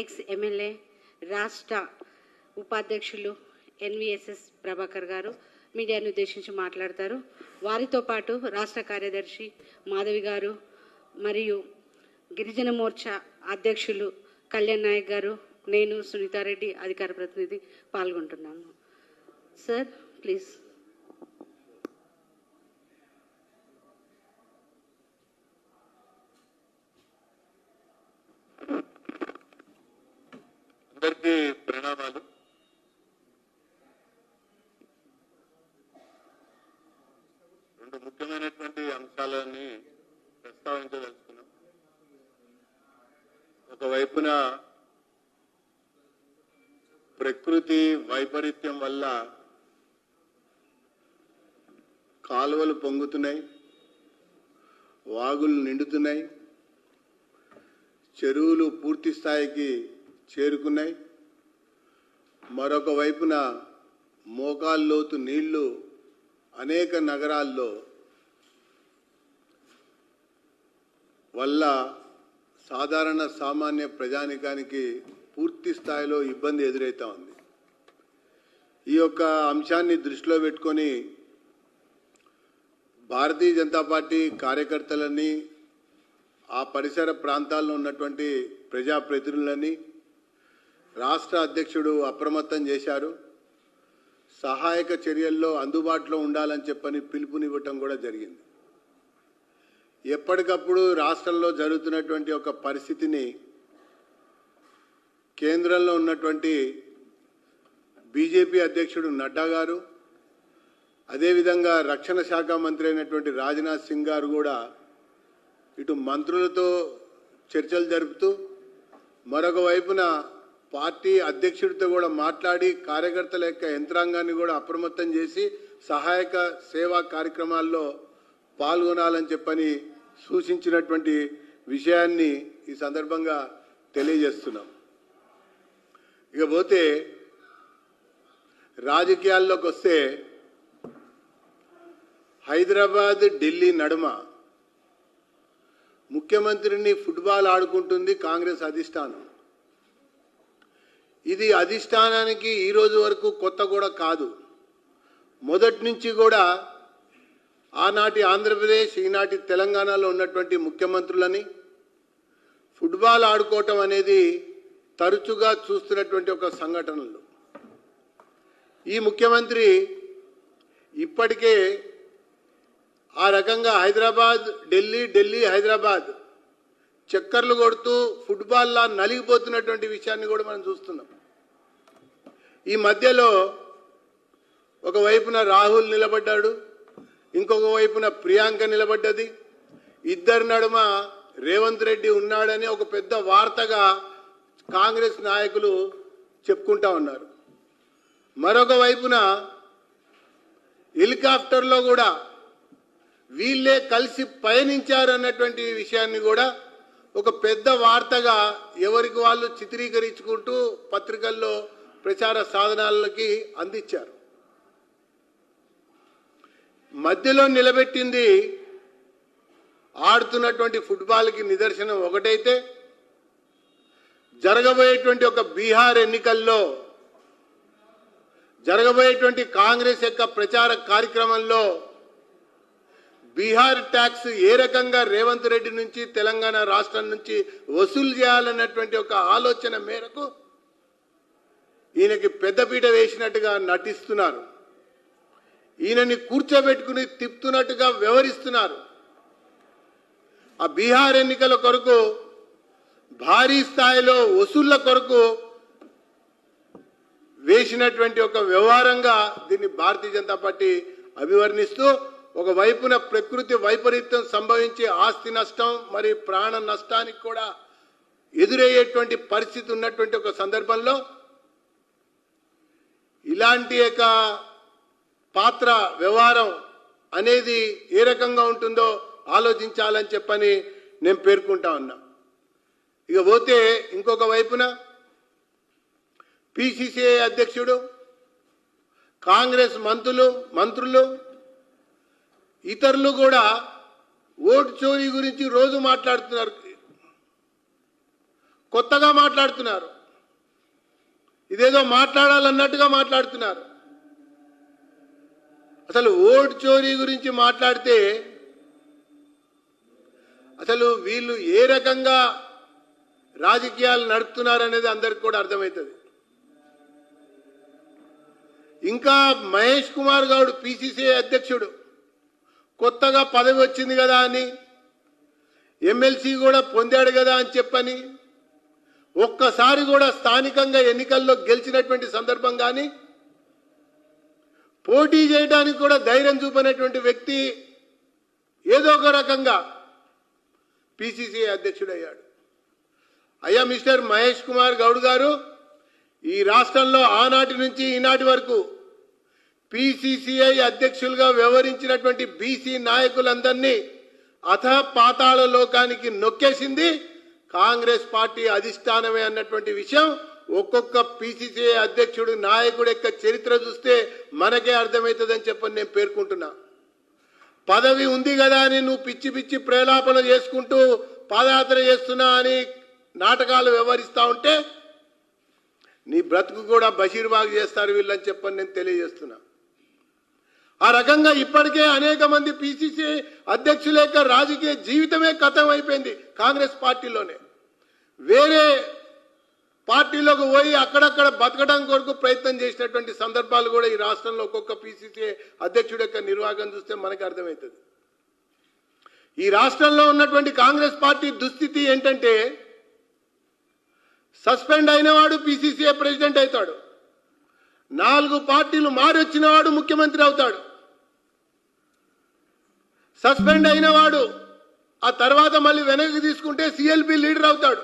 Ex MLA రాష్ట్ర ఉపాధ్యక్షులు NVSS Prabhakar గారు మీడియాను ఉద్దేశించి మాట్లాడతారు. వారితో పాటు రాష్ట్ర కార్యదర్శి మాధవి గారు మరియు గిరిజన మోర్చా అధ్యక్షులు కళ్యాణ్ నాయక్ గారు నేను సునీతారెడ్డి అధికార ప్రతినిధి పాల్గొంటున్నాము. సార్ ప్లీజ్ అందరికీ ప్రణామాలు రెండు ముఖ్యమైనటువంటి అంశాలని ప్రస్తావించదలుచుకున్నాం ఒకవైపున ప్రకృతి వైపరీత్యం వల్ల కాలువలు పొంగుతున్నాయి వాగులు నిండుతున్నాయి చెరువులు పూర్తి స్థాయికి చేరుకున్నాయి. మరొక వైపున మోకాల్లోతు నీళ్ళు అనేక నగరాల్లో వల్ల సాధారణ సామాన్య ప్రజానికానికి పూర్తి స్థాయిలో ఇబ్బంది ఎదురవుతా ఉంది. ఈ యొక్క అంశాన్ని దృష్టిలో పెట్టుకొని భారతీయ జనతా పార్టీ కార్యకర్తలని ఆ పరిసర ప్రాంతాల్లో ఉన్నటువంటి ప్రజాప్రతినిధులని రాష్ట్ర అధ్యక్షుడు అప్రమత్తం చేశారు. సహాయక చర్యల్లో అందుబాటులో ఉండాలని చెప్పని పిలుపునివ్వటం కూడా జరిగింది. ఎప్పటికప్పుడు రాష్ట్రంలో జరుగుతున్నటువంటి ఒక పరిస్థితిని కేంద్రంలో ఉన్నటువంటి బీజేపీ అధ్యక్షుడు నడ్డా గారు అదేవిధంగా రక్షణ శాఖ మంత్రి అయినటువంటి రాజ్నాథ్ సింగ్ గారు కూడా ఇటు మంత్రులతో చర్చలు జరుపుతూ మరొక వైపున పార్టీ అధ్యక్షుడితో కూడా మాట్లాడి కార్యకర్తల యొక్క యంత్రాంగాన్ని కూడా అప్రమత్తం చేసి సహాయక సేవా కార్యక్రమాల్లో పాల్గొనాలని చెప్పని సూచించినటువంటి విషయాన్ని ఈ సందర్భంగా తెలియజేస్తున్నాం. ఇకపోతే రాజకీయాల్లోకి వస్తే హైదరాబాద్ ఢిల్లీ నడుమ. ముఖ్యమంత్రిని ఫుట్బాల్ ఆడుకుంటుంది కాంగ్రెస్ అధిష్టానం. ఇది అధిష్టానానికి ఈరోజు వరకు కొత్త కూడా కాదు. మొదటి నుంచి కూడా ఆనాటి ఆంధ్రప్రదేశ్ ఈనాటి తెలంగాణలో ఉన్నటువంటి ముఖ్యమంత్రులని ఫుట్బాల్ ఆడుకోవటం అనేది తరచుగా చూస్తున్నటువంటి ఒక సంఘటనలు. ఈ ముఖ్యమంత్రి ఇప్పటికే ఆ రకంగా హైదరాబాద్ ఢిల్లీ ఢిల్లీ హైదరాబాద్ చక్కర్లు కొడుతూ ఫుట్బాల్లా నలిగిపోతున్నటువంటి విషయాన్ని కూడా మనం చూస్తున్నాం. ఈ మధ్యలో ఒక వైపున రాహుల్ నిలబడ్డాడు ఇంకొక వైపున ప్రియాంక నిలబడ్డది. ఇద్దరి నడుమ రేవంత్ రెడ్డి ఉన్నాడని ఒక పెద్ద వార్తగా కాంగ్రెస్ నాయకులు చెప్పుకుంటా ఉన్నారు. మరొక వైపున హెలికాప్టర్లో కూడా వీళ్ళే కలిసి పయనించారు అన్నటువంటి విషయాన్ని కూడా ఒక పెద్ద వార్తగా ఎవరికి వాళ్ళు చిత్రీకరించుకుంటూ పత్రికల్లో ప్రచార సాధనాలకి అందించారు. మధ్యలో నిలబెట్టింది ఆడుతున్నటువంటి ఫుట్బాల్కి నిదర్శనం ఒకటైతే జరగబోయేటువంటి ఒక బీహార్ ఎన్నికల్లో జరగబోయేటువంటి కాంగ్రెస్ యొక్క ప్రచార కార్యక్రమంలో బీహార్ ట్యాక్స్ ఏ రకంగా రేవంత్ రెడ్డి నుంచి తెలంగాణ రాష్ట్రం నుంచి వసూలు చేయాలన్నటువంటి ఒక ఆలోచన మేరకు ఈయనకి పెద్దపీట వేసినట్టుగా నటిస్తున్నారు. ఈయనని కూర్చోబెట్టుకుని తిప్పుతున్నట్టుగా వ్యవహరిస్తున్నారు. ఆ బీహార్ ఎన్నికల కొరకు భారీ స్థాయిలో వసూళ్ళ కొరకు వేసినటువంటి ఒక వ్యవహారంగా దీన్ని భారతీయ జనతా పార్టీ అభివర్ణిస్తూ ఒక వైపున ప్రకృతి వైపరీత్యం సంభవించే ఆస్తి నష్టం మరి ప్రాణ నష్టానికి కూడా ఎదురయ్యేటువంటి పరిస్థితి ఉన్నటువంటి ఒక సందర్భంలో ఇలాంటి యొక్క పాత్ర వ్యవహారం అనేది ఏ రకంగా ఉంటుందో ఆలోచించాలని చెప్పని నేను పేర్కొంటా ఉన్నా. ఇక పోతే ఇంకొక వైపున పిసిసిఐ అధ్యక్షుడు కాంగ్రెస్ మంత్రులు మంత్రులు ఇతరులు కూడా ఓటు చోరీ గురించి రోజు మాట్లాడుతున్నారు. కొత్తగా మాట్లాడుతున్నారు. ఇదేదో మాట్లాడాలన్నట్టుగా మాట్లాడుతున్నారు. అసలు ఓటు చోరీ గురించి మాట్లాడితే అసలు వీళ్ళు ఏ రకంగా రాజకీయాలు నడుపుతున్నారనేది అందరికి కూడా అర్థమవుతుంది. ఇంకా మహేష్ కుమార్ గౌడ్ పిసిసి అధ్యక్షుడు. కొత్తగా పదవి వచ్చింది కదా అని ఎమ్మెల్సీ కూడా పొందాడు కదా అని చెప్పని ఒక్కసారి కూడా స్థానికంగా ఎన్నికల్లో గెలిచినటువంటి సందర్భం కానీ పోటీ చేయడానికి కూడా ధైర్యం చూపినటువంటి వ్యక్తి ఏదో ఒక రకంగా పిసిసి అధ్యక్షుడయ్యాడు. అయ్యా మిస్టర్ మహేష్ కుమార్ గౌడ్ గారు ఈ రాష్ట్రంలో ఆనాటి నుంచి ఈనాటి వరకు పిసిసిఐ అధ్యక్షులుగా వ్యవహరించినటువంటి బీసీ నాయకులందరినీ అథ పాతాళ లోకానికి నొక్కేసింది కాంగ్రెస్ పార్టీ అధిష్టానమే అన్నటువంటి విషయం ఒక్కొక్క పిసిసిఐ అధ్యక్షుడు నాయకుడు యొక్క చరిత్ర చూస్తే మనకే అర్థమవుతుందని చెప్పని నేను పేర్కొంటున్నా. పదవి ఉంది కదా అని నువ్వు పిచ్చి పిచ్చి ప్రేలాపన చేసుకుంటూ పాదయాత్ర చేస్తున్నా అని నాటకాలు వ్యవహరిస్తూ ఉంటే నీ బ్రతుకు కూడా బషీర్బాగ్ చేస్తారు వీళ్ళని చెప్పని నేను తెలియజేస్తున్నా. ఆ రకంగా ఇప్పటికే అనేక మంది పిసిసి అధ్యక్షుల యొక్క రాజకీయ జీవితమే కథం అయిపోయింది కాంగ్రెస్ పార్టీలోనే. వేరే పార్టీలోకి పోయి అక్కడక్కడ బతకడం కొరకు ప్రయత్నం చేసినటువంటి సందర్భాలు కూడా ఈ రాష్ట్రంలో ఒక్కొక్క పిసిసి అధ్యక్షుడి యొక్క నిర్వాహకం చూస్తే మనకి అర్థమవుతుంది. ఈ రాష్ట్రంలో ఉన్నటువంటి కాంగ్రెస్ పార్టీ దుస్థితి ఏంటంటే సస్పెండ్ అయినవాడు పిసిసిఏ ప్రెసిడెంట్ అవుతాడు. నాలుగు పార్టీలు మారొచ్చినవాడు ముఖ్యమంత్రి అవుతాడు. సస్పెండ్ అయినవాడు ఆ తర్వాత మళ్ళీ వెనక్కి తీసుకుంటే సిఎల్పి లీడర్ అవుతాడు.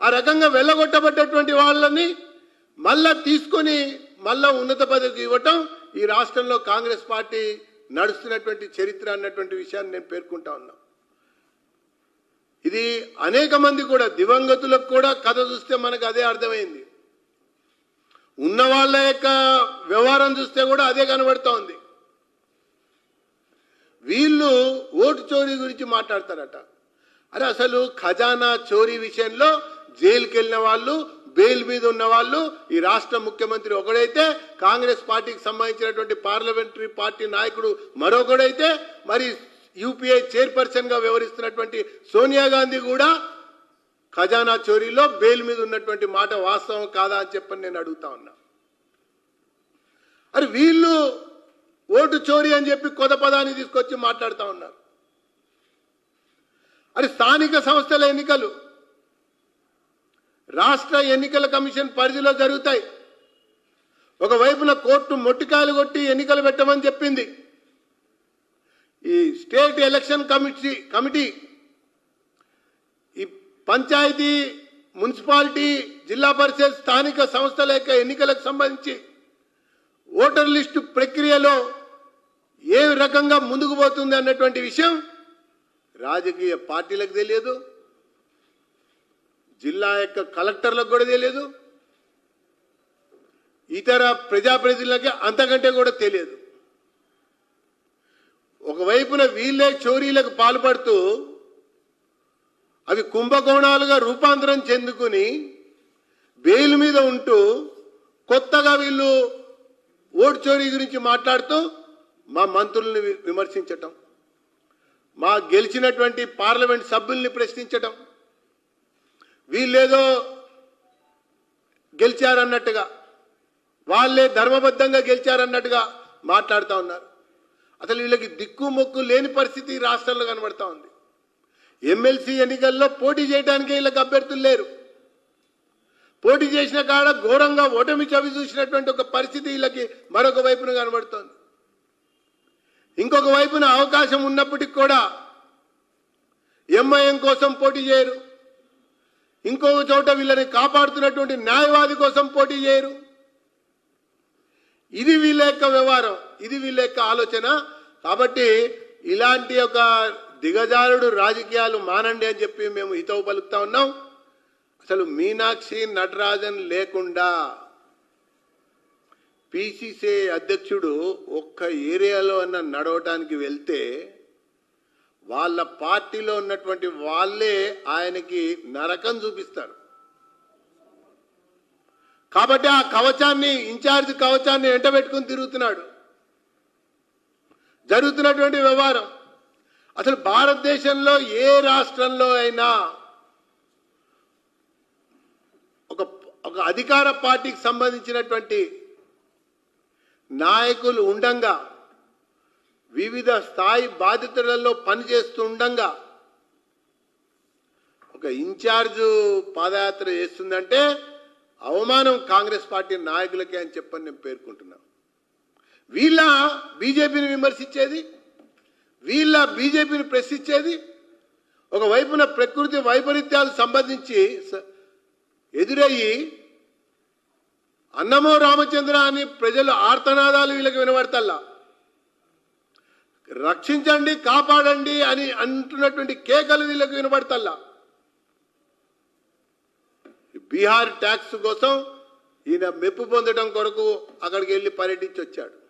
ఆ రకంగా వెళ్ళగొట్టబడ్డటువంటి వాళ్ళని మళ్ళా తీసుకొని మళ్ళా ఉన్నత పదవికి ఇవ్వటం ఈ రాష్ట్రంలో కాంగ్రెస్ పార్టీ నడుస్తున్నటువంటి చరిత్ర అన్నటువంటి విషయాన్ని నేను పేర్కొంటా ఉన్నా. ఇది అనేక మంది కూడా దివంగతులకు కూడా కథ చూస్తే మనకు అదే అర్థమైంది. ఉన్న వాళ్ళ యొక్క వ్యవహారం చూస్తే కూడా అదే కనబడుతూ ఉంది. వీళ్ళు ఓటు చోరీ గురించి మాట్లాడతారట. అరే అసలు ఖజానా చోరీ విషయంలో జైలుకి వెళ్ళిన వాళ్ళు బెయిల్ మీద ఉన్న వాళ్ళు ఈ రాష్ట్ర ముఖ్యమంత్రి ఒకడైతే కాంగ్రెస్ పార్టీకి సంబంధించినటువంటి పార్లమెంటరీ పార్టీ నాయకుడు మరొకడైతే మరి యూపీఐ చైర్పర్సన్గా వ్యవహరిస్తున్నటువంటి సోనియా గాంధీ కూడా ఖజానా చోరీలో బెయిల్ మీద ఉన్నటువంటి మాట వాస్తవం కాదా అని చెప్పని నేను అడుగుతా ఉన్నా. అరే వీళ్ళు ఓటు చోరీ అని చెప్పి కొత్త పదాన్ని తీసుకొచ్చి మాట్లాడుతూ ఉన్నారు. అరే స్థానిక సంస్థల ఎన్నికలు రాష్ట్ర ఎన్నికల కమిషన్ పరిధిలో జరుగుతాయి. ఒకవైపున కోర్టు మొట్టికాయలు కొట్టి ఎన్నికలు పెట్టమని చెప్పింది. ఈ స్టేట్ ఎలక్షన్ కమిటీ కమిటీ ఈ పంచాయతీ మున్సిపాలిటీ జిల్లా పరిషత్ స్థానిక సంస్థల యొక్క ఎన్నికలకు సంబంధించి ఓటర్ లిస్టు ప్రక్రియలో ఏ రకంగా ముందుకు పోతుంది అన్నటువంటి విషయం రాజకీయ పార్టీలకు తెలియదు. జిల్లా యొక్క కలెక్టర్లకు కూడా తెలియదు. ఇతర ప్రజాప్రతినిధులకి అంతకంటే కూడా తెలియదు. ఒకవైపున వీళ్ళే చోరీలకు పాల్పడుతూ అవి కుంభకోణాలుగా రూపాంతరం చెందుకుని బెయిల్ మీద ఉంటూ కొత్తగా వీళ్ళు ఓటు చోరీ గురించి మాట్లాడుతూ మా మంత్రుల్ని వి- విమర్శించటం మా గెలిచినటువంటి పార్లమెంట్ సభ్యుల్ని ప్రశ్నించటం. వీళ్ళేదో గెలిచారన్నట్టుగా వాళ్ళే ధర్మబద్ధంగా గెలిచారన్నట్టుగా మాట్లాడుతూ ఉన్నారు. అసలు వీళ్ళకి దిక్కు మొక్కు లేని పరిస్థితి రాష్ట్రంలో కనబడతా ఉంది. ఎమ్మెల్సీ ఎన్నికల్లో పోటీ చేయడానికి వీళ్ళకి అభ్యర్థులు లేరు. పోటీ చేసిన కాడ ఘోరంగా ఓటమి చవి చూసినటువంటి ఒక పరిస్థితి వీళ్ళకి మరొక వైపున కనబడుతోంది. ఇంకొక వైపున అవకాశం ఉన్నప్పటికి కూడా ఎంఐఎం కోసం పోటీ చేయరు. ఇంకొక చోట వీళ్ళని కాపాడుతున్నటువంటి న్యాయవాది కోసం పోటీ చేయరు. ఇది వీళ్ళ యొక్క వ్యవహారం ఇది వీళ్ళ యొక్క ఆలోచన. కాబట్టి ఇలాంటి ఒక దిగజారుడు రాజకీయాలు మానండి అని చెప్పి మేము హితవు పలుకుతా ఉన్నాం. అసలు మీనాక్షి నటరాజన్ లేకుండా పిసిసి అధ్యక్షుడు ఒక్క ఏరియాలో అన్న నడవటానికి వెళ్తే వాళ్ళ పార్టీలో ఉన్నటువంటి వాళ్ళే ఆయనకి నరకం చూపిస్తారు. కాబట్టి ఆ కవచాన్ని ఇన్ఛార్జ్ కవచాన్ని ఎంటబెట్టుకుని తిరుగుతున్నాడు. జరుగుతున్నటువంటి వ్యవహారం. అసలు భారతదేశంలో ఏ రాష్ట్రంలో అయినా ఒక ఒక అధికార పార్టీకి సంబంధించినటువంటి నాయకులు ఉండంగా వివిధ స్థాయి బాధితులలో పనిచేస్తుండగా ఒక ఇన్ఛార్జ్ పాదయాత్ర చేస్తుందంటే అవమానం కాంగ్రెస్ పార్టీ నాయకులకే అని చెప్పని నేను పేర్కొంటున్నాను వీళ్ళ బీజేపీని విమర్శించేది? వీళ్ళ బీజేపీని ప్రశ్నించేది? ఒకవైపున ప్రకృతి వైపరీత్యాలు సంబంధించి స- ఎదురయ్యి అన్నమో రామచంద్ర అని ప్రజలు ఆర్తనాదాలు వీళ్ళకి వినబడతల్లా. రక్షించండి కాపాడండి అని అంటున్నటువంటి కేకలు వీళ్ళకి వినబడతల్లా. బీహార్ ట్యాక్స్ కోసం ఈయన మెప్పు పొందడం కొరకు అక్కడికి వెళ్ళి పర్యటించి వచ్చాడు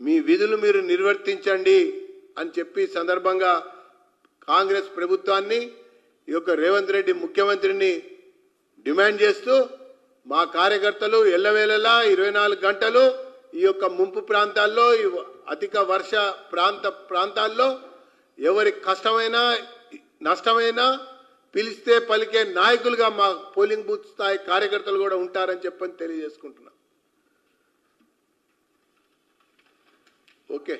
మీ విధులు మీరు నిర్వర్తించండి అని చెప్పి సందర్భంగా కాంగ్రెస్ ప్రభుత్వాన్ని ఈ యొక్క రేవంత్ రెడ్డి ముఖ్యమంత్రిని డిమాండ్ చేస్తూ మా కార్యకర్తలు ఎల్లవేళలా ఇరవై నాలుగు గంటలు ఈ యొక్క ముంపు ప్రాంతాల్లో ఈ అధిక వర్ష ప్రాంత ప్రాంతాల్లో ఎవరి కష్టమైనా నష్టమైనా పిలిస్తే పలికే నాయకులుగా మా పోలింగ్ బూత్ స్థాయి కార్యకర్తలు కూడా ఉంటారని చెప్పని తెలియజేసుకుంటున్నాను ఓకే.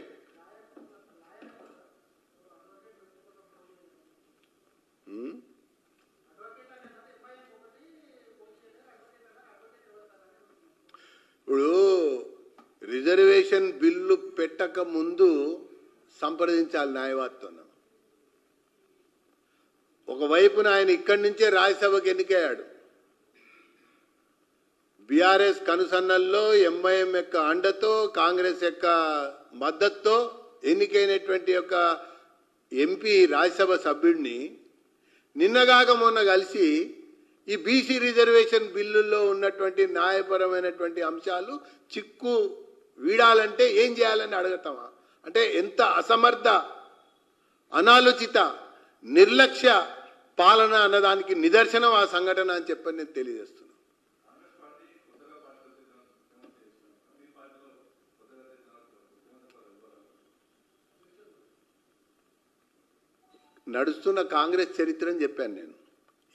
ఇప్పుడు రిజర్వేషన్ బిల్లు పెట్టక ముందు సంప్రదించాలి న్యాయవాదితో ఒకవైపున ఆయన ఇక్కడి నుంచే రాజ్యసభకు ఎన్నికయ్యాడు. బీఆర్ఎస్ కనుసన్నల్లో ఎంఐఎం యొక్క అండతో కాంగ్రెస్ యొక్క మద్దతుతో ఎన్నికైనటువంటి యొక్క ఎంపీ రాజ్యసభ సభ్యుడిని నిన్నగాక మొన్న కలిసి ఈ బీసీ రిజర్వేషన్ బిల్లుల్లో ఉన్నటువంటి న్యాయపరమైనటువంటి అంశాలు చిక్కు వీడాలంటే ఏం చేయాలని అడగతామా? అంటే ఎంత అసమర్థ అనాలోచిత నిర్లక్ష్య పాలన అన్నదానికి నిదర్శనం ఆ సంఘటన అని చెప్పని నేను తెలియజేస్తున్నాను నడుస్తున్న కాంగ్రెస్ చరిత్రని చెప్పాను నేను.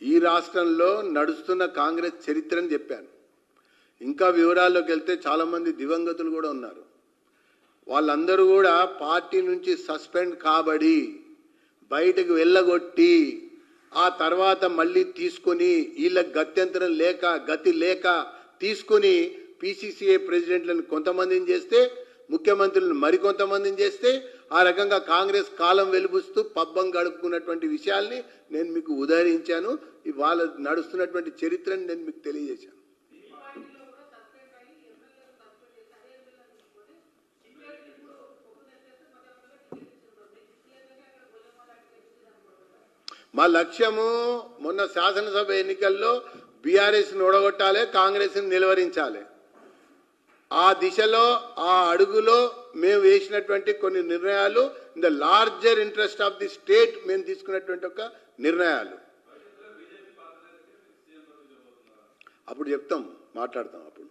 ఈ రాష్ట్రంలో నడుస్తున్న కాంగ్రెస్ చరిత్రని చెప్పాను. ఇంకా వివరాల్లోకి వెళ్తే చాలామంది దివంగతులు కూడా ఉన్నారు. వాళ్ళందరూ కూడా పార్టీ నుంచి సస్పెండ్ కాబడి బయటకు వెళ్ళగొట్టి ఆ తర్వాత మళ్ళీ తీసుకొని వీళ్ళకి గత్యంతరం లేక గతి లేక తీసుకొని పిసిసిఐ ప్రెసిడెంట్లను కొంతమందిని చేస్తే ముఖ్యమంత్రులను మరికొంతమందిని చేస్తే ఆ రకంగా కాంగ్రెస్ కాలం వెలుపుస్తూ పబ్బం గడుపుకున్నటువంటి విషయాల్ని నేను మీకు ఉదహరించాను. వాళ్ళ నడుస్తున్నటువంటి చరిత్రని నేను మీకు తెలియజేశాను. మా లక్ష్యము మొన్న శాసనసభ ఎన్నికల్లో బీఆర్ఎస్ని ఓడగొట్టాలి కాంగ్రెస్ని నిలువరించాలి. ఆ దిశలో ఆ అడుగులో మేము వేసినటువంటి కొన్ని నిర్ణయాలు in the larger interest of the state మేము తీసుకున్నటువంటి ఒక నిర్ణయాలు. అప్పుడు చెప్తాం మాట్లాడతాం అప్పుడు.